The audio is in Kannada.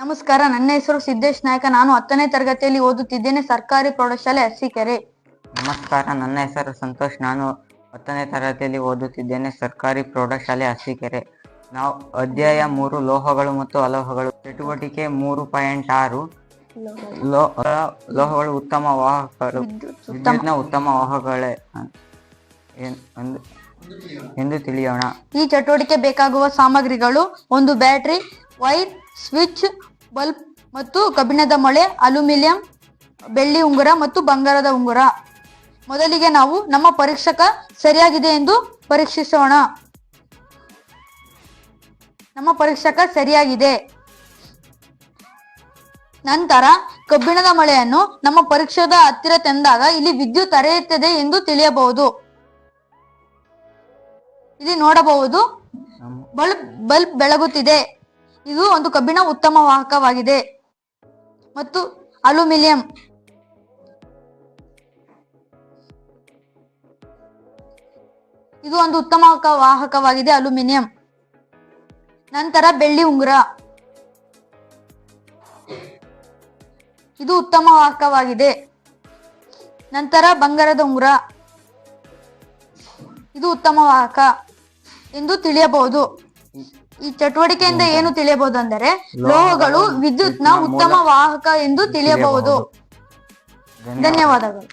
ನಮಸ್ಕಾರ ನನ್ನ ಹೆಸರು ಸಿದ್ದೇಶ್ ನಾಯಕ. ನಾನು ಹತ್ತನೇ ತರಗತಿಯಲ್ಲಿ ಓದುತ್ತಿದ್ದೇನೆ. ಸರ್ಕಾರಿ ಪ್ರೌಢಶಾಲೆ ಅರಸೀಕೆರೆ. ನಮಸ್ಕಾರ ನನ್ನ ಹೆಸರು ಸಂತೋಷ್. ನಾನು ಹತ್ತನೇ ತರಗತಿಯಲ್ಲಿ ಓದುತ್ತಿದ್ದೇನೆ. ಸರ್ಕಾರಿ ಪ್ರೌಢಶಾಲೆ ಅರಸೀಕೆರೆ. ನಾವು ಅಧ್ಯಾಯ ಮೂರು ಲೋಹಗಳು ಮತ್ತು ಅಲೋಹಗಳು. ಚಟುವಟಿಕೆ ಮೂರು ಪಾಯಿಂಟ್ ಆರು. ಲೋಹಗಳು ಉತ್ತಮ ವಾಹಕಗಳು. ವಿದ್ಯುತ್ನ ಉತ್ತಮ ವಾಹಕಗಳೇ ಎಂದು ತಿಳಿಯೋಣ. ಈ ಚಟುವಟಿಕೆ ಬೇಕಾಗುವ ಸಾಮಗ್ರಿಗಳು ಒಂದು ಬ್ಯಾಟರಿ ವೈರ್ ಸ್ವಿಚ್ ಬಲ್ಬ್ ಮತ್ತು ಕಬ್ಬಿಣದ ಮೊಳೆ, ಅಲ್ಯೂಮಿನಿಯಂ, ಬೆಳ್ಳಿ ಉಂಗುರ ಮತ್ತು ಬಂಗಾರದ ಉಂಗುರ. ಮೊದಲಿಗೆ ನಾವು ನಮ್ಮ ಪರೀಕ್ಷಕ ಸರಿಯಾಗಿದೆ ಎಂದು ಪರೀಕ್ಷಿಸೋಣ. ನಮ್ಮ ಪರೀಕ್ಷಕ ಸರಿಯಾಗಿದೆ. ನಂತರ ಕಬ್ಬಿಣದ ಮಳೆಯನ್ನು ನಮ್ಮ ಪರೀಕ್ಷೆದ ಹತ್ತಿರ ತಂದಾಗ ಇಲ್ಲಿ ವಿದ್ಯುತ್ ಹರಿಯುತ್ತದೆ ಎಂದು ತಿಳಿಯಬಹುದು. ಇಲ್ಲಿ ನೋಡಬಹುದು, ಬಲ್ಬ್ ಬಲ್ಬ್ ಬೆಳಗುತ್ತಿದೆ. ಇದು ಒಂದು ಕಬ್ಬಿಣ ಉತ್ತಮ ವಾಹಕವಾಗಿದೆ. ಮತ್ತು ಅಲ್ಯೂಮಿನಿಯಂ. ಇದು ಒಂದು ಉತ್ತಮ ವಾಹಕವಾಗಿದೆ ಅಲ್ಯೂಮಿನಿಯಂ. ನಂತರ ಬೆಳ್ಳಿ ಉಂಗುರ. ಇದು ಉತ್ತಮ ವಾಹಕವಾಗಿದೆ. ನಂತರ ಬಂಗಾರದ ಉಂಗುರ. ಇದು ಉತ್ತಮ ವಾಹಕ ಎಂದು ತಿಳಿಯಬಹುದು. ಈ ಚಟುವಟಿಕೆಯಿಂದ ಏನು ತಿಳಿಯಬಹುದು ಅಂದರೆ ಲೋಹಗಳು ವಿದ್ಯುತ್ನ ಉತ್ತಮ ವಾಹಕ ಎಂದು ತಿಳಿಯಬಹುದು. ಧನ್ಯವಾದಗಳು.